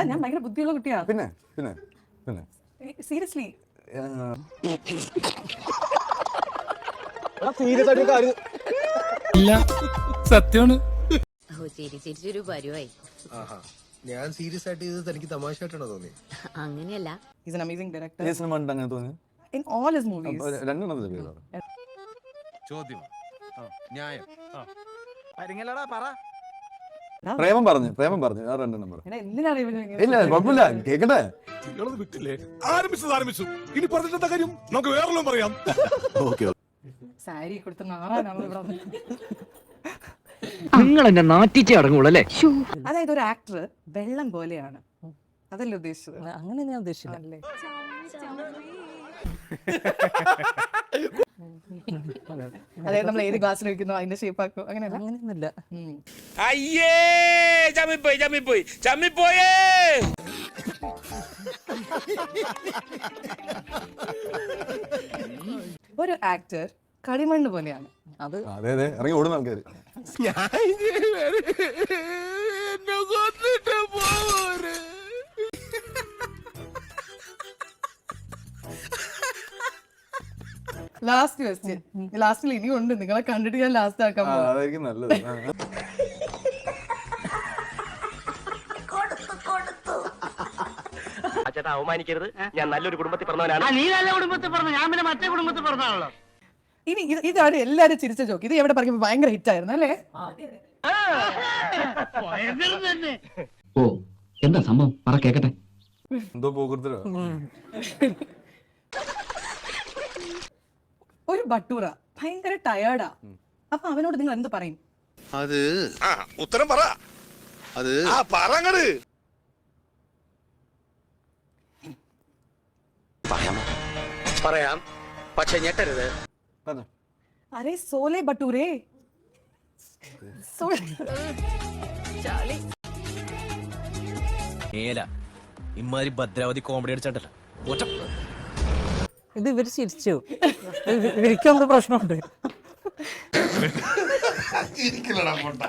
എടാ ഞാൻ ഭയങ്കര ബുദ്ധിയുള്ള കുട്ടിയാ. പിന്നെ പിന്നെ പിന്നെ. സീരിയസ്ലി ആ, ഇല്ല സത്യമാണ് ചിരിച്ചൊരു പരുവായി. ആഹാ ഞാൻ സീരിയസ് ആയിട്ട് ഇത് തനിക്ക് തമാശയായിട്ടാണോ തോന്നി അങ്ങനെയല്ല. ഈസ് ആൻ അമേസിംഗ് ഡയറക്ടർ ഈ സിനിമ കണ്ടിട്ട് അങ്ങനെ തോന്നി ഇൻ ഓൾ ഹിസ് മൂവീസ് അപ്പൊ രണ്ടെണ്ണത്തിന്റെ പേര് പറ. ചോദ്യം. ന്യായം. അരങ്ങല്ലടാ പറഞ്ഞു പ്രേമം പറഞ്ഞു പ്രേമം പറഞ്ഞു. വേറെ രണ്ട് നമ്പർ ഇല്ല കുഴപ്പമില്ല. കേക്കട്ടെ? വിട്ടില്ലേ? ആരംഭിച്ചത് ആരംഭിച്ചു. ഇനി പറഞ്ഞിട്ട് കാര്യം? നമുക്ക് വേറെല്ലാം പറയാം. ഓക്കെ സാരി കൊടുത്ത്. നിങ്ങൾ എന്നെ നാറ്റിച്ചേ അടങ്ങുള്ളല്ലേ അതായത് ഒരു ആക്ടർ വെള്ളം പോലെയാണ്. അതല്ലേ ഉദ്ദേശിച്ചത്? അങ്ങനെ ഞാൻ ഉദ്ദേശിച്ചില്ല. അല്ലേ? അതായത് നമ്മൾ ഏത് ഗ്ലാസ്സിൽ വെക്കുന്നു അതിന്റെ ഷേപ്പ് ആക്കും അങ്ങനെയല്ല? അങ്ങനെയൊന്നുമില്ല. അയ്യേ ചമ്മിപ്പോയി ചമ്മിപ്പോയി ചമ്മിപ്പോയേ! ഒരു ആക്ടർ കളിമണ്ണ് പോലെയാണ്. അത് അതെ അതെ ഇറങ്ങി ഓടുന്ന ആൾക്കാര്. ലാസ്റ്റ് ക്വസ്റ്റ്യൻ ലാസ്റ്റിൽ ഇനിയും ഉണ്ട് നിങ്ങളെ കണ്ടിട്ട് ഞാൻ ലാസ്റ്റ് ആക്കാൻ അതായിരിക്കും നല്ലത്. ചേട്ടാ അവമാനിക്കരുത്. ഞാൻ നല്ലൊരു കുടുംബത്തിൽ പറഞ്ഞവനാണ്. നീ നല്ല കുടുംബത്തിൽ പറഞ്ഞു. ഞാൻ പിന്നെ മറ്റേ കുടുംബത്തിൽ പറഞ്ഞാണല്ലോ ഇനി ഇത് ഇതാണ് എല്ലാരും ചിരിച്ച ജോക്ക് ഇത് എവിടെ പറയുമ്പോ ഭയങ്കര ഹിറ്റ് ആയിരുന്നു അല്ലേ? ഓ എന്താ സംഭവം? പറ കേക്കട്ടെ. എന്തോ പോകൃത്തരോ ഒരു ബട്ടൂറ. ഭയങ്കര ടയേർഡാ അപ്പൊ അവനോട് നിങ്ങൾ എന്ത് പറയും? അത് ഉത്തരം പറ. അത് ആ പറങ്ങട്. പറയാം. പക്ഷെ ഞെട്ടരുത്. അരേ സോലെ ബട്ടൂരേ ഇമാതിരി ഭദ്രാവതി കോമഡി അടിച്ചിട്ടല്ല ഒറ്റ ഇത് ഇവർ ചിരിച്ചു. ഇവർക്കൊന്നും പ്രശ്നമുണ്ട്. ചിരിക്കില്ലടാ പൊട്ട.